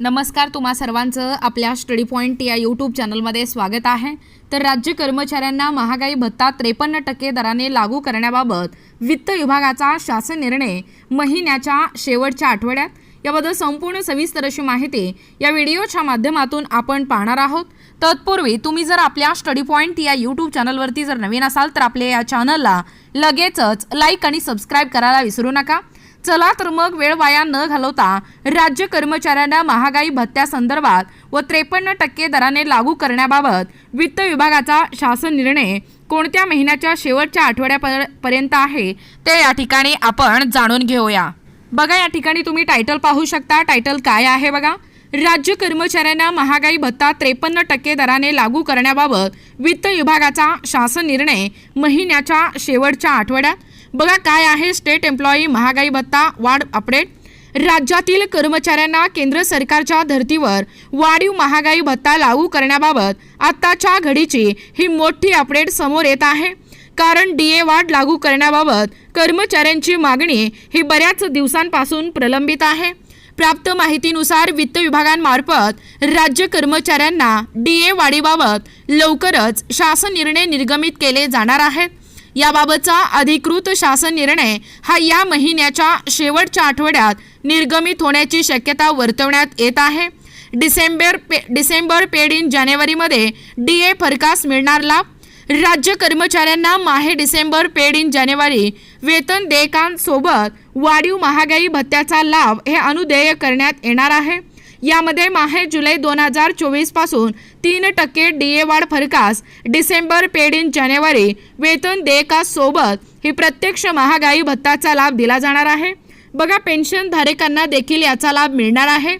नमस्कार तुम्हा सर्वांचं आपल्या स्टडी पॉईंट या यूट्यूब चॅनलमध्ये स्वागत आहे. तर राज्य कर्मचाऱ्यांना महागाई भत्ता त्रेपन्न टक्के दराने लागू करण्याबाबत वित्त विभागाचा शासन निर्णय महिन्याच्या शेवटच्या आठवड्यात. याबद्दल संपूर्ण सविस्तर अशी माहिती या व्हिडिओच्या माध्यमातून आपण पाहणार आहोत. तत्पूर्वी तुम्ही जर आपल्या स्टडी पॉईंट या यूट्यूब चॅनलवरती जर नवीन असाल तर आपल्या या चॅनलला लगेचच लाईक आणि सबस्क्राईब करायला विसरू नका. चला तर मग वेळ वाया न घालवता राज्य कर्मचाऱ्यांना महागाई भत्त्यासंदर्भात व त्रेपन्न टक्के दराने लागू करण्याबाबत वित्त विभागाचा शासन निर्णय कोणत्या महिन्याच्या शेवटच्या आठवड्यापर्यंत आहे ते या ठिकाणी आपण जाणून घेऊया. बघा या ठिकाणी तुम्ही टायटल पाहू शकता. टायटल काय आहे बघा? राज्य कर्मचाऱ्यांना महागाई भत्ता त्रेपन्न टक्के दराने लागू करण्याबाबत वित्त विभागाचा शासन निर्णय महिन्याच्या शेवटच्या आठवड्यात बघा काय आहे स्टेट एम्प्लॉई महागाई भत्ता वाढ अपडेट राज्यातील कर्मचाऱ्यांना केंद्र सरकारच्या धर्तीवर वाढीव महागाई भत्ता लागू करण्याबाबत आत्ताच्या घडीची ही मोठी अपडेट समोर येत आहे. कारण डी ए वाढ लागू करण्याबाबत कर्मचाऱ्यांची मागणी ही बऱ्याच दिवसांपासून प्रलंबित आहे. प्राप्त माहितीनुसार वित्त विभागांमार्फत राज्य कर्मचाऱ्यांना डी ए वाढीबाबत लवकरच शासन निर्णय निर्गमित केले जाणार आहेत. याबाबतचा अधिकृत शासन निर्णय हा या महिन्याच्या शेवटच्या आठवड्यात निर्गमित होण्याची शक्यता वर्तवण्यात येत आहे. December pay December paid in जानेवारीमध्ये डी ए फरकास मिळणार लाभ राज्य कर्मचाऱ्यांना माहे डिसेंबर पेड इन जानेवारी वेतन देयकांसोबत वाढीव महागाई भत्त्याचा लाभ हे अनुदेय करण्यात येणार आहे. यामध्ये माहे जुलै दोन हजार चोवीसपासून तीन टक्के डी ए वाढ फरकास डिसेंबर पेड इन जानेवारी वेतन देयकासोबत ही प्रत्यक्ष महागाई भत्ताचा लाभ दिला जाणार आहे. बघा पेन्शनधारकांना देखील याचा लाभ मिळणार आहे.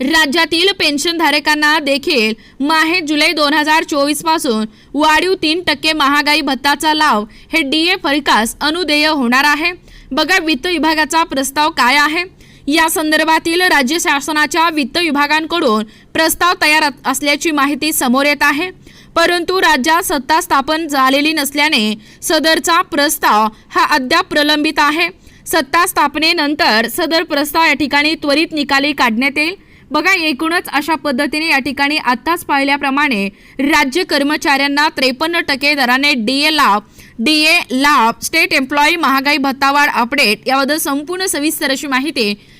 राज्यातील पेन्शनधारकांना देखील माहे जुलै दोन हजार चोवीसपासून वाढीव तीन टक्के महागाई भत्ताचा लाभ हे डी ए फरकास अनुदेय होणार आहे. बघा वित्त विभागाचा प्रस्ताव काय आहे? या संदर्भातील राज्य शासनाच्या वित्त विभागांकडून प्रस्ताव तयार असल्याची माहिती समोर येत आहे. परंतु राज्यात सत्ता स्थापन झालेली नसल्याने सदरचा प्रस्ताव हा अद्याप प्रलंबित आहे. सत्ता स्थापनेनंतर सदर प्रस्ताव या ठिकाणी त्वरित निकाली काढण्यात येईल. बघा एकूणच अशा पद्धतीने या ठिकाणी आत्ताच पाहिल्याप्रमाणे राज्य कर्मचाऱ्यांना त्रेपन्न टक्के दराने डी ए लाभ डी ए लाभ स्टेट एम्प्लॉई महागाई भत्तावाढ अपडेट याबद्दल संपूर्ण सविस्तर अशी माहिती